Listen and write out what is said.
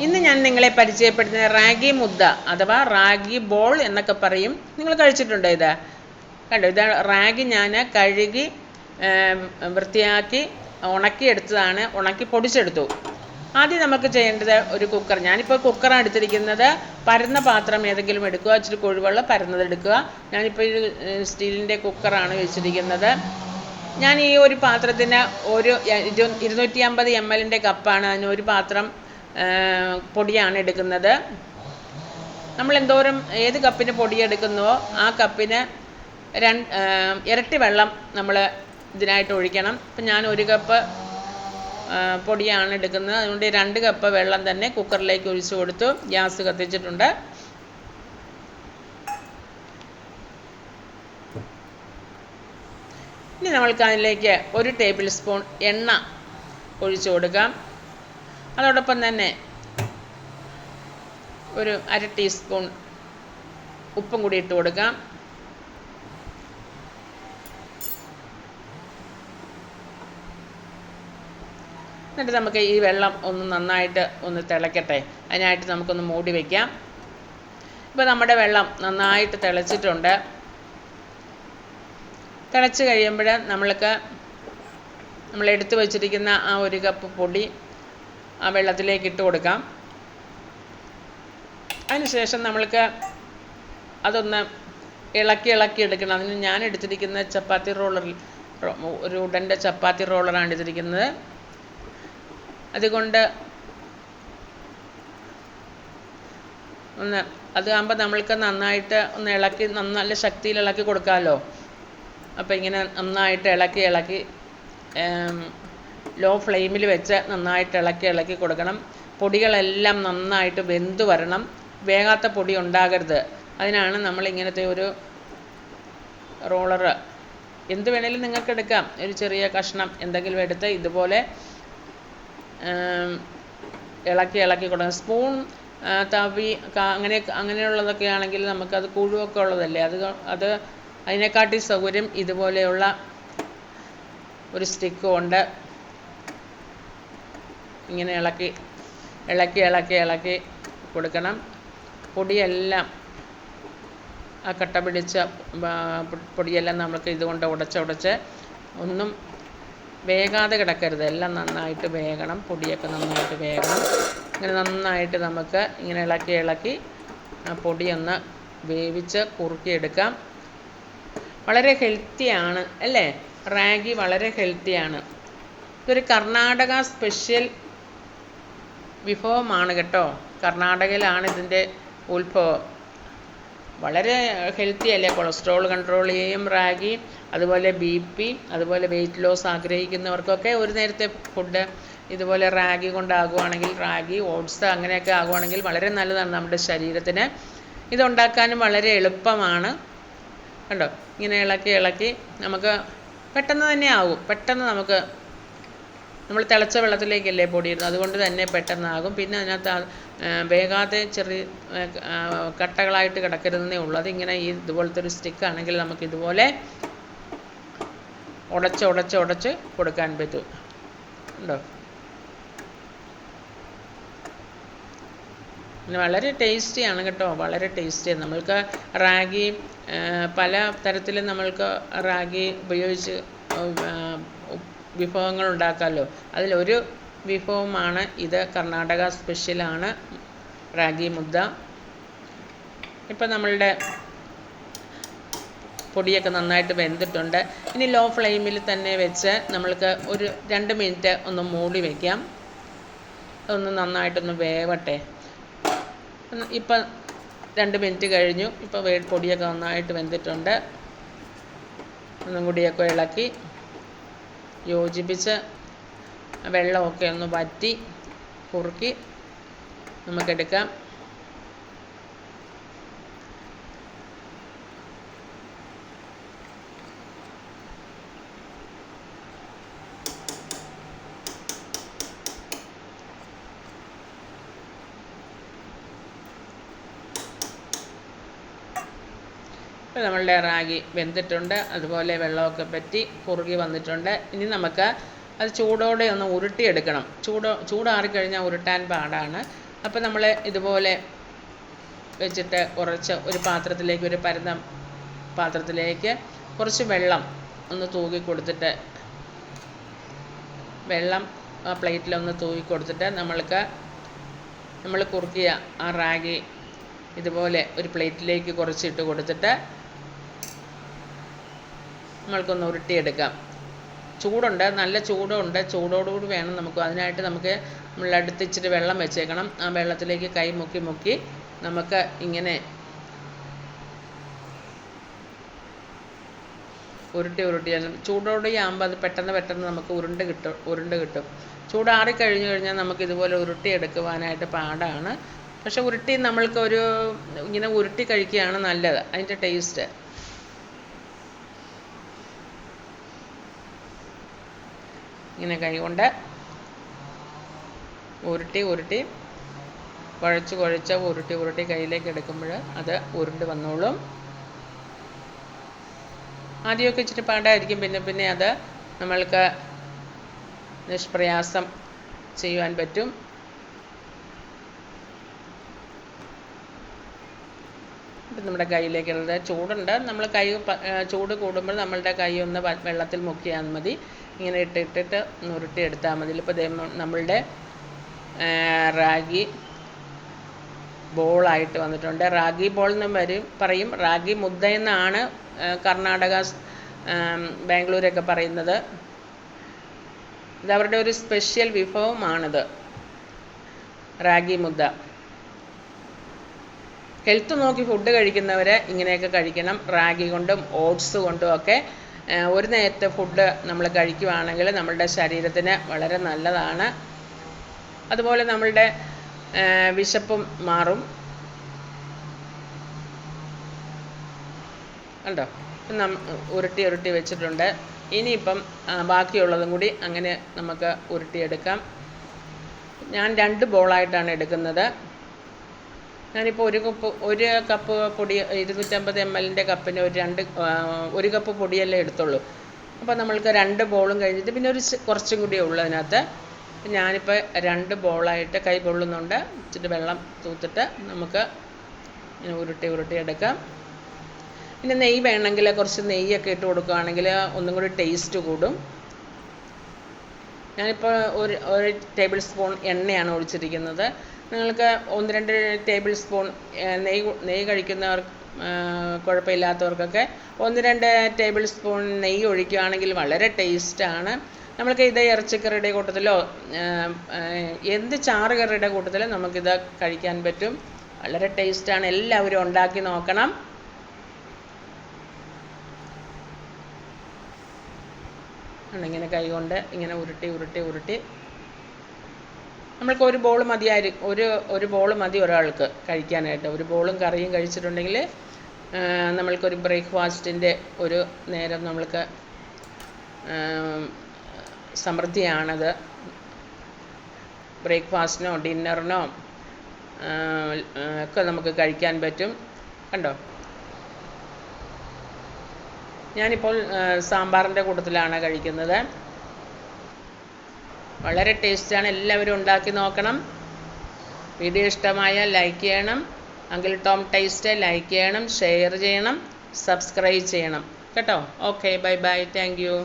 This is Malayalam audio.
ഇന്ന് ഞാൻ നിങ്ങളെ പരിചയപ്പെടുത്തുന്ന റാഗി മുദ്ദ അഥവാ റാഗി ബോൾ എന്നൊക്കെ പറയും. നിങ്ങൾ കഴിച്ചിട്ടുണ്ടോ ഇത്? കണ്ടോ ഇത് റാഗി ഞാൻ കഴുകി വൃത്തിയാക്കി ഉണക്കിയെടുത്തതാണ് ഉണക്കി പൊടിച്ചെടുത്തു. ആദ്യം നമുക്ക് ചെയ്യേണ്ടത് ഒരു കുക്കർ. ഞാനിപ്പോൾ കുക്കറാണ് എടുത്തിരിക്കുന്നത്. പരന്ന പാത്രം ഏതെങ്കിലും എടുക്കുക ഇച്ചിരി കൊഴുവെള്ളം പരന്നത് എടുക്കുക. ഞാനിപ്പോൾ ഒരു സ്റ്റീലിന്റെ കുക്കറാണ് വെച്ചിരിക്കുന്നത്. ഞാൻ ഈ ഒരു പാത്രത്തിന് ഒരു ഇരു- ഇരുന്നൂറ്റി അമ്പത് എം എല്ലിന്റെ കപ്പാണ്. അതിന് ഒരു പാത്രം പൊടിയാണ് എടുക്കുന്നത്. നമ്മൾ എന്തോരം ഏത് കപ്പിന് പൊടി എടുക്കുന്നുവോ ആ കപ്പിന് രണ്ട് ഇരട്ടി വെള്ളം നമ്മൾ ഇതിനായിട്ട് ഒഴിക്കണം. ഇപ്പം ഞാൻ ഒരു കപ്പ് പൊടിയാണ് എടുക്കുന്നത്. അതുകൊണ്ട് രണ്ട് കപ്പ് വെള്ളം തന്നെ കുക്കറിലേക്ക് ഒഴിച്ചു കൊടുത്തു. ഗ്യാസ് കത്തിച്ചിട്ടുണ്ട്. ഇനി നമ്മൾക്ക് അതിലേക്ക് ഒരു ടേബിൾ സ്പൂൺ എണ്ണ ഒഴിച്ചു കൊടുക്കാം. അതോടൊപ്പം തന്നെ ഒരു അര ടീസ്പൂൺ ഉപ്പും കൂടി ഇട്ട് കൊടുക്കാം. എന്നിട്ട് നമുക്ക് ഈ വെള്ളം ഒന്ന് നന്നായിട്ട് ഒന്ന് തിളയ്ക്കട്ടെ അതിനായിട്ട് നമുക്കൊന്ന് മൂടി വയ്ക്കാം ഇപ്പോൾ നമ്മുടെ വെള്ളം നന്നായിട്ട് തിളച്ചിട്ടുണ്ട്. തിളച്ച് കഴിയുമ്പോൾ നമ്മൾക്ക് നമ്മൾ എടുത്തു വച്ചിരിക്കുന്ന ആ ഒരു കപ്പ് പൊടി ആ വെള്ളത്തിലേക്ക് ഇട്ട് കൊടുക്കാം. അതിനുശേഷം നമ്മൾക്ക് അതൊന്ന് ഇളക്കി ഇളക്കി എടുക്കണം. അതിന് ഞാൻ എടുത്തിരിക്കുന്ന ചപ്പാത്തി റോളറിൽ ഒരു ഉടന്റെ ചപ്പാത്തി റോളറാണ് എടുത്തിരിക്കുന്നത്. അതുകൊണ്ട് ഒന്ന് അതാകുമ്പോൾ നമ്മൾക്ക് നന്നായിട്ട് ഒന്ന് ഇളക്കി നല്ല ശക്തിയിൽ ഇളക്കി കൊടുക്കാമല്ലോ അപ്പോൾ ഇങ്ങനെ നന്നായിട്ട് ഇളക്കി ഇളക്കി ലോ ഫ്ലെയിമിൽ വെച്ച് നന്നായിട്ട് ഇളക്കി ഇളക്കി കൊടുക്കണം. പൊടികളെല്ലാം നന്നായിട്ട് വെന്ത് വരണം. വേകാത്ത പൊടി ഉണ്ടാകരുത്. അതിനാണ് നമ്മൾ ഇങ്ങനത്തെ ഒരു റോളർ എന്ത് വേണേലും നിങ്ങൾക്ക് എടുക്കാം. ഒരു ചെറിയ കഷ്ണം എന്തെങ്കിലും എടുത്ത് ഇതുപോലെ ഇളക്കി ഇളക്കി കൊടുക്കണം. സ്പൂൺ തവി അങ്ങനെ അങ്ങനെയുള്ളതൊക്കെ ആണെങ്കിൽ നമുക്കത് കുഴുവൊക്കെ ഉള്ളതല്ലേ? അത് അത് അതിനെക്കാട്ടി സൗകര്യം ഇതുപോലെയുള്ള ഒരു സ്റ്റിക്ക് കൊണ്ട് ഇങ്ങനെ ഇളക്കി ഇളക്കി ഇളക്കി ഇളക്കി കൊടുക്കണം. പൊടിയെല്ലാം ആ കട്ട പിടിച്ച പൊടിയെല്ലാം നമുക്ക് ഇതുകൊണ്ട് ഉടച്ച് ഉടച്ച് ഒന്നും വേകാതെ കിടക്കരുത്. എല്ലാം നന്നായിട്ട് വേകണം. പൊടിയൊക്കെ നന്നായിട്ട് വേകണം. ഇങ്ങനെ നന്നായിട്ട് നമുക്ക് ഇങ്ങനെ ഇളക്കി ഇളക്കി ആ പൊടിയൊന്ന് വേവിച്ച് കുറുക്കിയെടുക്കാം. വളരെ ഹെൽത്തിയാണ് അല്ലേ? റാഗി വളരെ ഹെൽത്തിയാണ് ഇതൊരു കർണാടക സ്പെഷ്യൽ വിഭവമാണ് കേട്ടോ. കർണാടകയിലാണ് ഇതിന്റെ ഉത്ഭവം. വളരെ ഹെൽത്തി അല്ലേ? കൊളസ്ട്രോൾ കൺട്രോൾ ചെയ്യും റാഗി അതുപോലെ ബി പി അതുപോലെ വെയിറ്റ് ലോസ് ആഗ്രഹിക്കുന്നവർക്കൊക്കെ ഒരു നേരത്തെ ഫുഡ് ഇതുപോലെ റാഗി കൊണ്ടാകുവാണെങ്കിൽ റാഗി ഓട്സ് അങ്ങനെയൊക്കെ ആകുവാണെങ്കിൽ വളരെ നല്ലതാണ് നമ്മുടെ ശരീരത്തിന്. ഇതുണ്ടാക്കാനും വളരെ എളുപ്പമാണ്. കണ്ടോ? ഇങ്ങനെ ഇളക്കി ഇളക്കി നമുക്ക് പെട്ടെന്ന് തന്നെ ആവും. പെട്ടെന്ന് നമുക്ക് നമ്മൾ തിളച്ച വെള്ളത്തിലേക്കല്ലേ പൊടിയിടുന്നത്. അതുകൊണ്ട് തന്നെ പെട്ടെന്നാകും. പിന്നെ അതിനകത്ത് വേഗാതെ ചെറിയ കട്ടകളായിട്ട് കിടക്കരുതെന്നേ ഉള്ളത് ഇങ്ങനെ ഈ ഇതുപോലത്തെ ഒരു സ്റ്റിക്ക് ആണെങ്കിൽ നമുക്ക് ഇതുപോലെ ഉടച്ച് ഉടച്ച് ഉടച്ച് കൊടുക്കാൻ പറ്റും. ഉണ്ടോ? പിന്നെ വളരെ ടേസ്റ്റിയാണ് കേട്ടോ. വളരെ ടേസ്റ്റിയാണ് നമ്മൾക്ക് റാഗി പല തരത്തിലും നമ്മൾക്ക് റാഗി ഉപയോഗിച്ച് വിഭവങ്ങൾ ഉണ്ടാക്കാമല്ലോ അതിലൊരു വിഭവമാണ് ഇത്. കർണാടക സ്പെഷ്യലാണ് റാഗി മുദ്ദ. ഇപ്പം നമ്മളുടെ പൊടിയൊക്കെ നന്നായിട്ട് വെന്തിട്ടുണ്ട്. ഇനി ലോ ഫ്ലെയിമിൽ തന്നെ വെച്ച് നമ്മൾക്ക് ഒരു രണ്ട് മിനിറ്റ് ഒന്ന് മൂടി വയ്ക്കാം ഒന്ന് നന്നായിട്ടൊന്ന് വേവട്ടെ. ഇപ്പം രണ്ട് മിനിറ്റ് കഴിഞ്ഞു. ഇപ്പോൾ പൊടിയൊക്കെ നന്നായിട്ട് വെന്തിട്ടുണ്ട്. ഒന്നും കൂടിയൊക്കെ ഇളക്കി. യോജിപ്പിച്ച് വെള്ളമൊക്കെ ഒന്ന് വറ്റി കുറുക്കി നമുക്കെടുക്കാം. ഇപ്പോൾ നമ്മളുടെ റാഗി വെന്തിട്ടുണ്ട്. അതുപോലെ വെള്ളമൊക്കെ പറ്റി കുറുകി വന്നിട്ടുണ്ട്. ഇനി നമുക്ക് അത് ചൂടോടെ ഒന്ന് ഉരുട്ടിയെടുക്കണം. ചൂടോ ചൂടാറിക്കഴിഞ്ഞാൽ ഉരുട്ടാൻ പാടാണ്. അപ്പോൾ നമ്മൾ ഇതുപോലെ വെച്ചിട്ട് കുറച്ച് ഒരു പാത്രത്തിലേക്ക് ഒരു പരന്ന പാത്രത്തിലേക്ക് കുറച്ച് വെള്ളം ഒന്ന് തൂകി കൊടുത്തിട്ട് വെള്ളം ആ പ്ലേറ്റിലൊന്ന് തൂകി കൊടുത്തിട്ട് നമ്മൾക്ക് നമ്മൾ കുറുക്കിയ ആ റാഗി ഇതുപോലെ ഒരു പ്ലേറ്റിലേക്ക് കുറച്ചിട്ട് കൊടുത്തിട്ട് നമ്മൾക്കൊന്ന് ഉരുട്ടിയെടുക്കാം. ചൂടുണ്ട് നല്ല ചൂടുണ്ട്. ചൂടോടുകൂടി വേണം നമുക്ക് അതിനായിട്ട് നമുക്ക് നമ്മൾ അടുത്തിച്ചിട്ട് വെള്ളം വെച്ചേക്കണം. ആ വെള്ളത്തിലേക്ക് കൈ മുക്കി മുക്കി നമുക്ക് ഇങ്ങനെ ഉരുട്ടി ഉരുട്ടി ചൂടോടെ ആകുമ്പോൾ അത് പെട്ടെന്ന് പെട്ടെന്ന് നമുക്ക് ഉരുണ്ട് കിട്ടും ഉരുണ്ട് കിട്ടും. ചൂടാറി കഴിഞ്ഞു കഴിഞ്ഞാൽ നമുക്ക് ഇതുപോലെ ഉരുട്ടി എടുക്കുവാനായിട്ട് പാടാണ്. പക്ഷെ ഉരുട്ടി നമ്മൾക്ക് ഒരു ഇങ്ങനെ ഉരുട്ടി കഴിക്കുകയാണ് നല്ലത്. അതിന്റെ ടേസ്റ്റ്. ഇങ്ങനെ കൈകൊണ്ട് ഉരുട്ടി ഉരുട്ടി കുഴച്ച് കുഴച്ച് ഉരുട്ടി ഉരുട്ടി കയ്യിലേക്ക് എടുക്കുമ്പോൾ അത് ഉരുണ്ട് വന്നോളും. ആദ്യമൊക്കെ ഇച്ചിരി പാടായിരിക്കും. പിന്നെ പിന്നെ അത് നമ്മൾക്ക് നിഷ്പ്രയാസം ചെയ്യുവാൻ പറ്റും. നമ്മുടെ കയ്യിലേക്കുള്ളത് ചൂടുണ്ട്. നമ്മൾ കൈ ചൂട് കൂടുമ്പോൾ നമ്മളുടെ കൈ ഒന്ന് വെള്ളത്തിൽ മുക്കിയാൽ മതി. ഇങ്ങനെ ഇട്ട് ഇട്ടിട്ട് ഒന്ന് ഉരുട്ടി എടുത്താൽ മതി. ഇപ്പോൾ നമ്മളുടെ റാഗി ബോളായിട്ട് വന്നിട്ടുണ്ട്. റാഗി ബോൾ എന്നും വരും പറയും. റാഗി മുദ്ദ എന്നാണ് കർണാടക ബാംഗ്ലൂരൊക്കെ പറയുന്നത്. ഇത് അവരുടെ ഒരു സ്പെഷ്യൽ വിഭവമാണിത്. റാഗി മുദ്ദ. ഹെൽത്ത് നോക്കി ഫുഡ് കഴിക്കുന്നവർ ഇങ്ങനെയൊക്കെ കഴിക്കണം. റാഗി കൊണ്ടും ഓട്സ് കൊണ്ടും ഒക്കെ ഒരു നേരത്തെ ഫുഡ് നമ്മൾ കഴിക്കുവാണെങ്കിൽ നമ്മളുടെ ശരീരത്തിന് വളരെ നല്ലതാണ്. അതുപോലെ നമ്മളുടെ വിശപ്പും മാറും. കണ്ടോ? നം ഉരുട്ടി ഉരുട്ടി വെച്ചിട്ടുണ്ട്. ഇനിയിപ്പം ബാക്കിയുള്ളതും കൂടി അങ്ങനെ നമുക്ക് ഉരുട്ടിയെടുക്കാം. ഞാൻ രണ്ട് ബോളായിട്ടാണ് എടുക്കുന്നത്. ഞാനിപ്പോൾ ഒരു കപ്പ് ഒരു കപ്പ് പൊടി ഇരുന്നൂറ്റമ്പത് എം എല്ലിന്റെ കപ്പിന് ഒരു രണ്ട് ഒരു കപ്പ് പൊടിയല്ലേ എടുത്തുള്ളൂ. അപ്പോൾ നമ്മൾക്ക് രണ്ട് ബോളും കഴിഞ്ഞിട്ട് പിന്നെ ഒരു കുറച്ചും കൂടിയേ ഉള്ളൂ അതിനകത്ത്. ഞാനിപ്പോൾ രണ്ട് ബോളായിട്ട് കൈ പൊള്ളുന്നുണ്ട്. ഇച്ചിരി വെള്ളം തൂത്തിട്ട് നമുക്ക് ഇങ്ങനെ ഉരുട്ടി ഉരുട്ടി എടുക്കാം. പിന്നെ നെയ്യ് വേണമെങ്കിൽ കുറച്ച് നെയ്യൊക്കെ ഇട്ട് കൊടുക്കുകയാണെങ്കിൽ ഒന്നും കൂടി ടേസ്റ്റ് കൂടും. ഞാനിപ്പോൾ ഒരു ഒരു ടേബിൾ സ്പൂൺ എണ്ണയാണ് ഒഴിച്ചിരിക്കുന്നത്. നിങ്ങൾക്ക് ഒന്ന് രണ്ട് ടേബിൾ സ്പൂൺ നെയ്യ് നെയ്യ് കഴിക്കുന്നവർ കുഴപ്പമില്ലാത്തവർക്കൊക്കെ ഒന്ന് രണ്ട് ടേബിൾ സ്പൂൺ നെയ്യ് ഒഴിക്കുകയാണെങ്കിൽ വളരെ ടേസ്റ്റാണ് നമ്മൾക്ക് ഇത് ഇറച്ചിക്കറിയുടെ കൂട്ടത്തിലോ എന്ത് ചാറ് കറിയുടെ കൂട്ടത്തിലും നമുക്കിത് കഴിക്കാൻ പറ്റും. വളരെ ടേസ്റ്റാണ് എല്ലാവരും ഉണ്ടാക്കി നോക്കണം. ഇങ്ങനെ കൈകൊണ്ട് ഇങ്ങനെ ഉരുട്ടി ഉരുട്ടി ഉരുട്ടി നമ്മൾക്ക് ഒരു ബോൾ മതിയായി ഒരു ഒരു ബോൾ മതി ഒരാൾക്ക് കഴിക്കാനായിട്ട്. ഒരു ബോളും കറിയും കഴിച്ചിട്ടുണ്ടെങ്കിൽ നമ്മൾക്കൊരു ബ്രേക്ക്ഫാസ്റ്റിന്റെ ഒരു നേരം നമ്മൾക്ക് സമൃദ്ധിയാണത്. ബ്രേക്ക്ഫാസ്റ്റിനോ ഡിന്നറിനോ ഒക്കെ നമുക്ക് കഴിക്കാൻ പറ്റും. കണ്ടോ? ഞാനിപ്പോൾ സാമ്പാറിന്റെ കൂട്ടത്തിലാണ് കഴിക്കുന്നത്. വളരെ ടേസ്റ്റാണ്. എല്ലാവരും ഉണ്ടാക്കി നോക്കണം. വീഡിയോ ഇഷ്ടമായാൽ ലൈക്ക് ചെയ്യണം. അങ്കിൾ ടോം ടേസ്റ്റ് ലൈക്ക് ചെയ്യണം ഷെയർ ചെയ്യണം സബ്സ്ക്രൈബ് ചെയ്യണം. കേട്ടോ? Okay bye bye. താങ്ക്